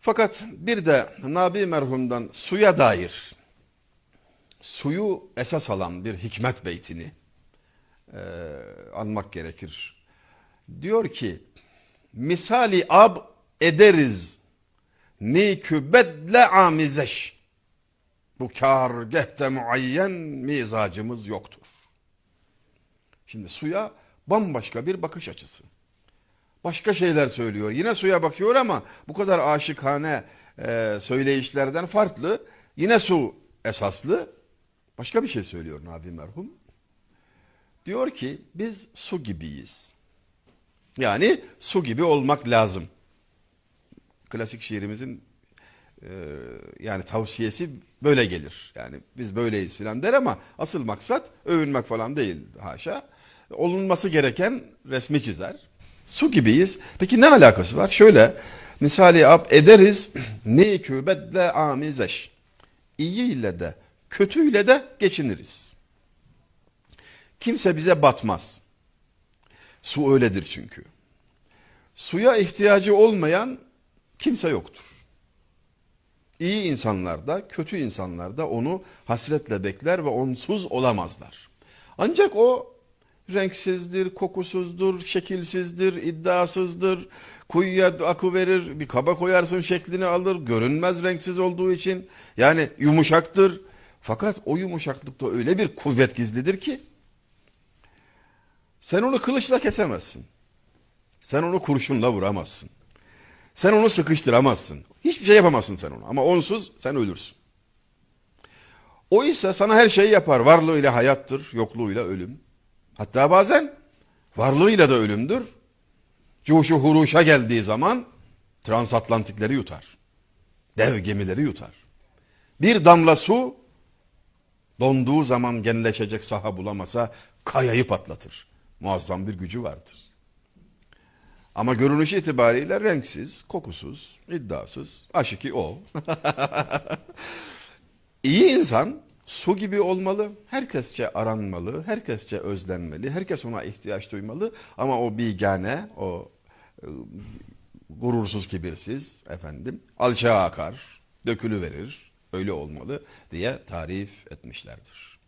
Fakat bir de Nabi merhumdan suya dair suyu esas alan bir hikmet beytini e, anmak gerekir. Diyor ki misali ab ederiz nikü bedle amizeş bu kar gehte muayyen mizacımız yoktur. Şimdi suya bambaşka bir bakış açısı. Başka şeyler söylüyor. Yine suya bakıyor ama bu kadar aşıkane e, söyleyişlerden farklı. Yine su esaslı. Başka bir şey söylüyor Nabi merhum. Diyor ki biz su gibiyiz. Yani su gibi olmak lazım. Klasik şiirimizin e, yani tavsiyesi böyle gelir. Yani biz böyleyiz filan der ama asıl maksat övünmek falan değil haşa. Olunması gereken resmi çizer. Su gibiyiz. Peki ne alakası var? Şöyle misali ab ederiz ne kübedle amizeş. İyi ile de kötüyle de geçiniriz. Kimse bize batmaz. Su öyledir çünkü. Suya ihtiyacı olmayan kimse yoktur. İyi insanlar da kötü insanlar da onu hasretle bekler ve onsuz olamazlar. Ancak o renksizdir, kokusuzdur, şekilsizdir, iddiasızdır. Kuyuya akı verir, bir kaba koyarsın şeklini alır, görünmez renksiz olduğu için. Yani yumuşaktır. Fakat o yumuşaklıkta öyle bir kuvvet gizlidir ki sen onu kılıçla kesemezsin. Sen onu kurşunla vuramazsın. Sen onu sıkıştıramazsın. Hiçbir şey yapamazsın sen onu. Ama onsuz sen ölürsün. O ise sana her şeyi yapar. Varlığıyla hayattır, yokluğuyla ölüm. Hatta bazen varlığıyla da ölümdür. Cuşu huruşa geldiği zaman transatlantikleri yutar. Dev gemileri yutar. Bir damla su donduğu zaman genleşecek saha bulamasa kayayı patlatır. Muazzam bir gücü vardır. Ama görünüş itibariyle renksiz, kokusuz, iddiasız. Aşıki o. İyi insan su gibi olmalı, herkesçe aranmalı, herkesçe özlenmeli, herkes ona ihtiyaç duymalı. Ama o bigane, o e, gurursuz, kibirsiz efendim, alçağa akar, dökülü verir, öyle olmalı diye tarif etmişlerdir.